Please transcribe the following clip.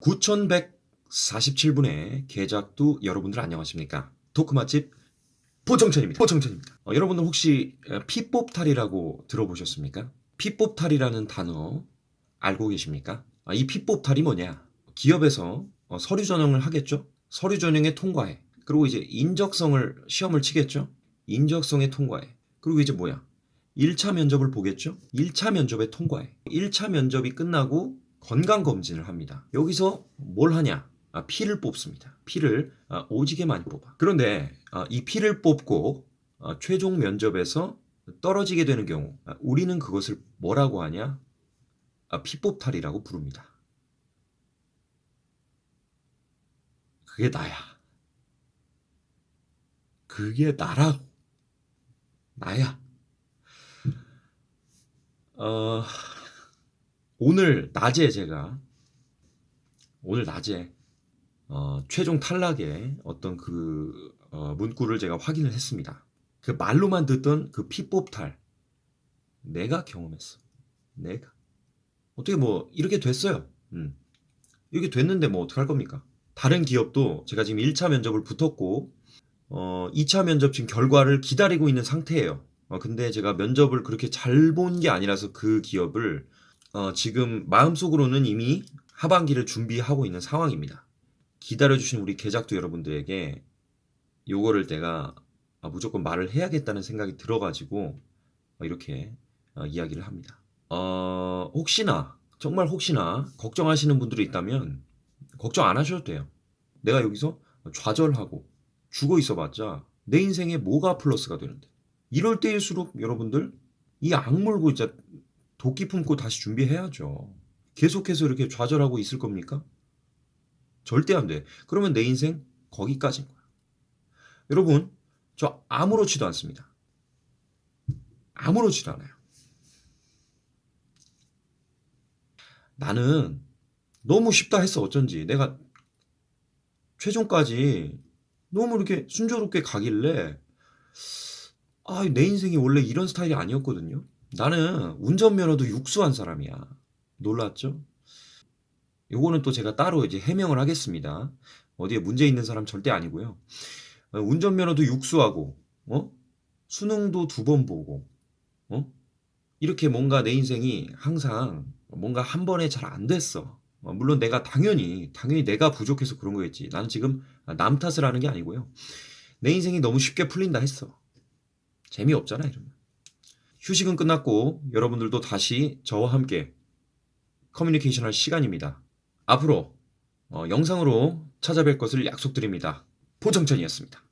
9147분의 개작두 여러분들 안녕하십니까? 토크 맛집 포청천입니다. 포청천입니다. 어, 여러분들 혹시 어, 피뽑탈이라고 들어보셨습니까? 피뽑탈이라는 단어 알고 계십니까? 아, 이 피뽑탈이 뭐냐? 기업에서 어, 서류 전형을 하겠죠? 서류 전형에 통과해. 그리고 이제 인적성을 시험을 치겠죠? 인적성에 통과해. 그리고 이제 뭐야? 1차 면접을 보겠죠? 1차 면접에 통과해. 1차 면접이 끝나고 건강 검진을 합니다. 여기서 뭘 하냐? 아, 피를 뽑습니다. 피를 아, 오지게 많이 뽑아. 그런데 아, 이 피를 뽑고 아, 최종 면접에서 떨어지게 되는 경우 아, 우리는 그것을 뭐라고 하냐? 아, 피뽑탈이라고 부릅니다. 그게 나야. 그게 나라고. 나야. 어, 오늘 낮에 제가 오늘 낮에 어, 최종 탈락의 어떤 그 어, 문구를 제가 확인을 했습니다. 그 말로만 듣던 그 피뽑탈 내가 경험했어. 내가 어떻게 뭐 이렇게 됐어요. 음. 이렇게 됐는데 뭐 어떡할 겁니까? 다른 기업도 제가 지금 1차 면접을 붙었고 어, 2차 면접 지금 결과를 기다리고 있는 상태예요. 어, 근데 제가 면접을 그렇게 잘 본 게 아니라서 그 기업을 어, 지금 마음속으로는 이미 하반기를 준비하고 있는 상황입니다. 기다려주신 우리 계작도 여러분들에게 요거를 내가 아, 무조건 말을 해야겠다는 생각이 들어가지고 어, 이렇게 어, 이야기를 합니다. 어, 혹시나 정말 혹시나 걱정하시는 분들이 있다면 걱정 안 하셔도 돼요. 내가 여기서 좌절하고 죽어 있어봤자 내 인생에 뭐가 플러스가 되는데 이럴 때일수록 여러분들 이 악물고 진짜 도끼 품고 다시 준비해야죠. 계속해서 이렇게 좌절하고 있을 겁니까? 절대 안 돼. 그러면 내 인생 거기까지인 거야. 여러분, 저 아무렇지도 않습니다. 아무렇지도 않아요. 나는 너무 쉽다 했어, 어쩐지. 내가 최종까지 너무 이렇게 순조롭게 가길래, 아, 내 인생이 원래 이런 스타일이 아니었거든요. 나는 운전면허도 육수한 사람이야. 놀랐죠? 요거는 또 제가 따로 이제 해명을 하겠습니다. 어디에 문제 있는 사람 절대 아니고요. 어, 운전면허도 육수하고, 어? 수능도 두 번 보고, 어? 이렇게 뭔가 내 인생이 항상 뭔가 한 번에 잘 안 됐어. 어, 물론 내가 당연히, 당연히 내가 부족해서 그런 거겠지. 나는 지금 남 탓을 하는 게 아니고요. 내 인생이 너무 쉽게 풀린다 했어. 재미없잖아, 이러면. 휴식은 끝났고 여러분들도 다시 저와 함께 커뮤니케이션 할 시간입니다. 앞으로 어, 영상으로 찾아뵐 것을 약속드립니다. 포정천이었습니다.